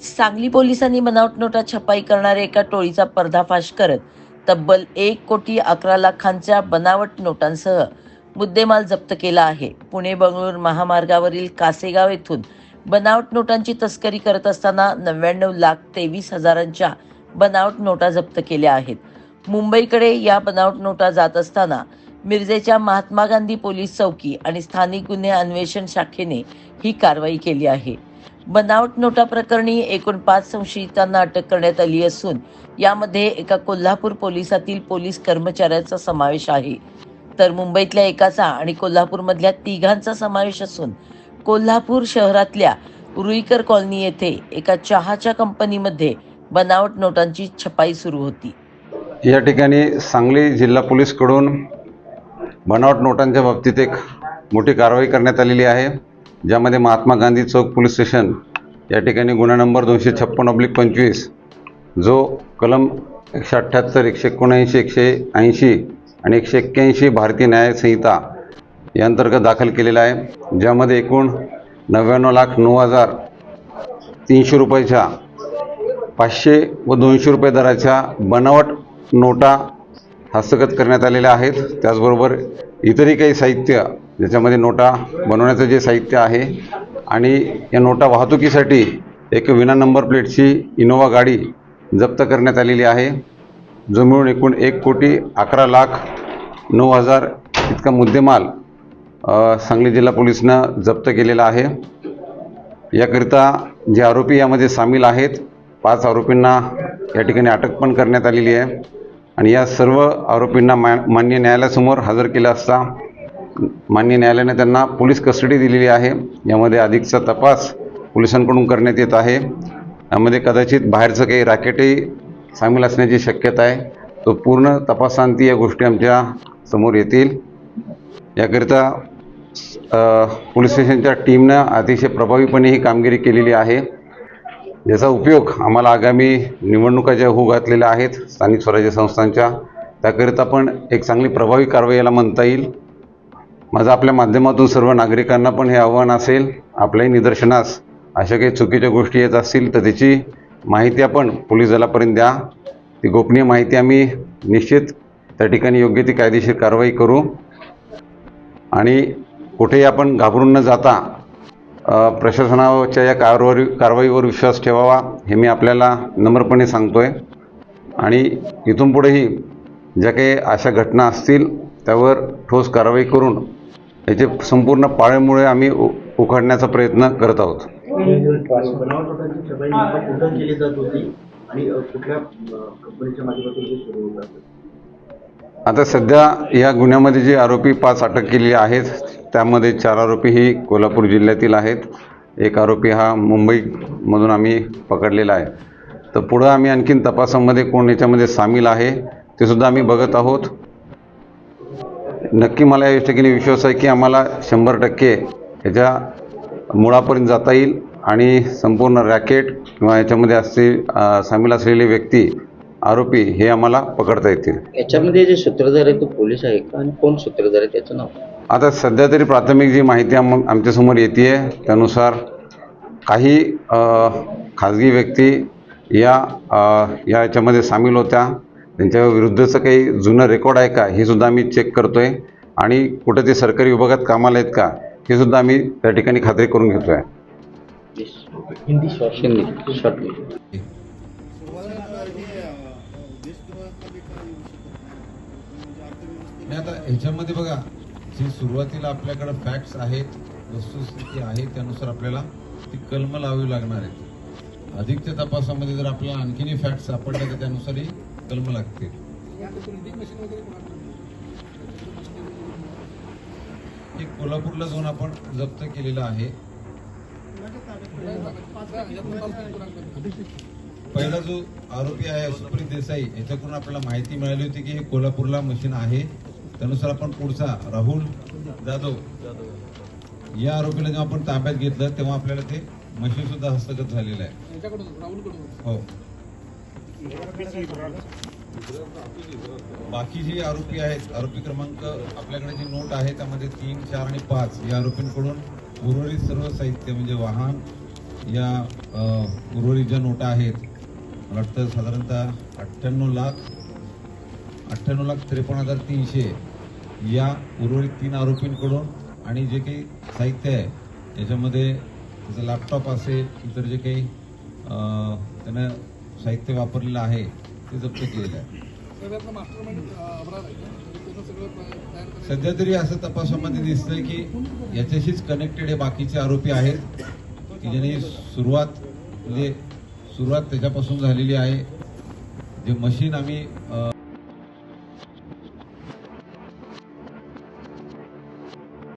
सांगली पोलिसांनी बनावट नोटा छपाई करणाऱ्या एका टोळीचा पर्दाफाश करत तब्बल एक कोटी अकरा लाखांच्या बनावट नोटांसह मुद्देमाल जप्त केला आहे. पुणे बंगळूर महामार्गावरील कासेगाव येथून बनावट नोटांची तस्करी करत असताना नव्याण्णव लाख तेवीस हजारांच्या बनावट नोटा जप्त केल्या आहेत. मुंबईकडे या बनावट नोटा जात असताना मिरजेच्या महात्मा गांधी पोलीस चौकी आणि स्थानिक गुन्हे अन्वेषण शाखेने ही कारवाई केली आहे. बनावट नोटा प्रकरणी एकूण पाच संशयितांना अटक करण्यात आली असून यामध्ये एका कोल्हापूर पोलिसातील पोलीस कर्मचाऱ्याचा समावेश आहे. तर मुंबईतल्या एकाचा आणि कोल्हापूरमधल्या तिघांचा समावेश असून कोल्हापूर शहरातल्या रुईकर कॉलनी येथे एका चहाच्या कंपनीमध्ये बनावट नोटांची छपाई सुरू होती. या ठिकाणी सांगली जिल्हा पोलीसकडून बनावट नोटांच्या बाबतीत एक मोठी कारवाई करण्यात आलेली आहे. ज्यामध्ये महात्मा गांधी चौक पोलीस स्टेशन या ठिकाणी गुन्हा नंबर दोनशे छप्पन ऑब्लिक पंचवीस जो कलम एकशे अठ्ठ्याहत्तर एकशे एकोणऐंशी एकशे ऐंशी आणि एकशे एक्क्याऐंशी भारतीय न्याय संहिता या अंतर्गत दाखल केलेला आहे. ज्यामध्ये एकूण नव्याण्णव लाख नऊ हजार तीनशे रुपयाच्या पाचशे व दोनशे रुपये दराच्या बनावट नोटा हस्तगत करण्यात आलेल्या आहेत. त्याचबरोबर इतरही काही साहित्य ज्याच्यामध्ये नोटा बनवण्याचं जे साहित्य आहे आणि या नोटा वाहतुकीसाठी एक विना नंबर प्लेटची इनोवा गाडी जप्त करण्यात आलेली आहे. जो मिळून एकूण एक कोटी अकरा लाख नऊ हजार इतका मुद्देमाल सांगली जिल्हा पोलिसनं जप्त केलेला आहे. याकरिता जे आरोपी यामध्ये सामील आहेत पाच आरोपींना या ठिकाणी अटक पण करण्यात आलेली आहे. आणि या सर्व आरोपींना मा मान्य न्यायालयासमोर हजर केलं असता मान्य न्यायालयाने त्यांना पोलीस कस्टडी दिलेली आहे. यामध्ये अधिकचा तपास पोलिसांकडून करण्यात येत आहे. यामध्ये कदाचित बाहेरचं काही रॅकेटही सामील असण्याची शक्यता आहे. तो पूर्ण तपासांती या गोष्टी आमच्यासमोर येतील. याकरिता पोलीस स्टेशनच्या टीमनं अतिशय प्रभावीपणे ही कामगिरी केलेली आहे. ज्याचा उपयोग आम्हाला आगामी निवडणुका ज्या होऊ घातलेल्या आहेत स्थानिक स्वराज्य संस्थांच्या त्याकरिता पण एक चांगली प्रभावी कारवाई याला म्हणता येईल. माझं आपल्या माध्यमातून सर्व नागरिकांना पण हे आव्हान असेल आपल्याही निदर्शनास अशा काही चुकीच्या गोष्टी येत असतील तर त्याची माहिती आपण पोलीस दलापर्यंत द्या. ती गोपनीय माहिती आम्ही निश्चित त्या ठिकाणी योग्य ती कायदेशीर कारवाई करू. आणि कुठेही आपण घाबरून न जाता प्रशासनाच्या या कारवाई कारवाईवर विश्वास ठेवावा हे मी आपल्याला नम्रपणे सांगतो आहे आणि इथून पुढेही ज्या काही अशा घटना असतील त्यावर ठोस कारवाई करून याचे संपूर्ण पाळेमुळे आम्ही उ उखाडण्याचा प्रयत्न करत आहोत. आता सध्या या गुन्ह्यामध्ये जे आरोपी पाच अटक केलेले आहेत त्यामध्ये चार आरोपी ही कोल्हापूर जिल्ह्यातील आहेत. एक आरोपी हा मुंबईमधून आम्ही पकडलेला आहे. तर पुढं आम्ही आणखीन तपासामध्ये कोण याच्यामध्ये सामील आहे ते सुद्धा आम्ही बघत आहोत. नक्की मला या ठिकाणी विश्वास आहे की आम्हाला शंभर टक्के याच्या मुळापर्यंत जाता येईल आणि संपूर्ण रॅकेट किंवा याच्यामध्ये असतील सामील असलेले व्यक्ती आरोपी हे आम्हाला पकडता येतील. याच्यामध्ये जे सूत्रधार आहे तो पोलीस आहे का? आणि कोण सूत्रधार आहे? त्याचं नाव? आता सध्या तरी प्राथमिक जी माहिती आम आमच्यासमोर येते आहे त्यानुसार काही खाजगी व्यक्ती या याच्यामध्ये सामील होत्या. त्यांच्या विरुद्धचं काही जुनं रेकॉर्ड आहे का? हे सुद्धा आम्ही चेक करतो आहे आणि कुठं ते सरकारी विभागात कामाला आहेत का? हे सुद्धा आम्ही त्या ठिकाणी खात्री करून घेतो आहे आता ह्याच्यामध्ये बघा जे सुरुवातीला आपल्याकडे फॅक्ट्स आहेत वस्तुस्थिती आहे त्यानुसार आपल्याला ती कलम लावावी लागणार आहेत. अधिकच्या तपासामध्ये जर आपल्याला आणखीनही फॅक्ट सापडल्या तर त्यानुसारही कलम लागतील. एक कोल्हापूरला जाऊन आपण जप्त केलेला आहे. पहिला जो आरोपी आहे सुप्रीत देसाई याच्याकडून आपल्याला माहिती मिळाली होती की हे कोल्हापूरला मशीन आहे. त्यानुसार आपण पुढचा राहुल जाधव. या आरोपीला जेव्हा आपण ताब्यात घेतलं तेव्हा आपल्याला ते मशीन सुद्धा हस्तगत झालेलं आहे. हो. बाकी जे आरोपी आहेत आरोपी क्रमांक आपल्याकडे जी नोट आहे त्यामध्ये तीन चार आणि पाच या आरोपींकडून उर्वरित सर्व साहित्य म्हणजे वाहन या उर्वरित ज्या नोटा आहेत मला वाटतं साधारणतः अठ्ठ्याण्णव लाख अठ्ठ्याण्णव लाख त्रेपन्न हजार तीनशे या उर्वरित तीन आरोपींकडून आणि जे काही साहित्य आहे याच्यामध्ये त्याचा लॅपटॉप असेल इतर जे काही त्यानं साहित्य वापरलेलं आहे ते जप्त केलेलं आहे. सध्या तरी असं तपासामध्ये दिसतंय की याच्याशीच कनेक्टेड हे बाकीचे आरोपी आहेत. की ज्यांनी सुरुवात म्हणजे सुरुवात त्याच्यापासून झालेली आहे. जे मशीन आम्ही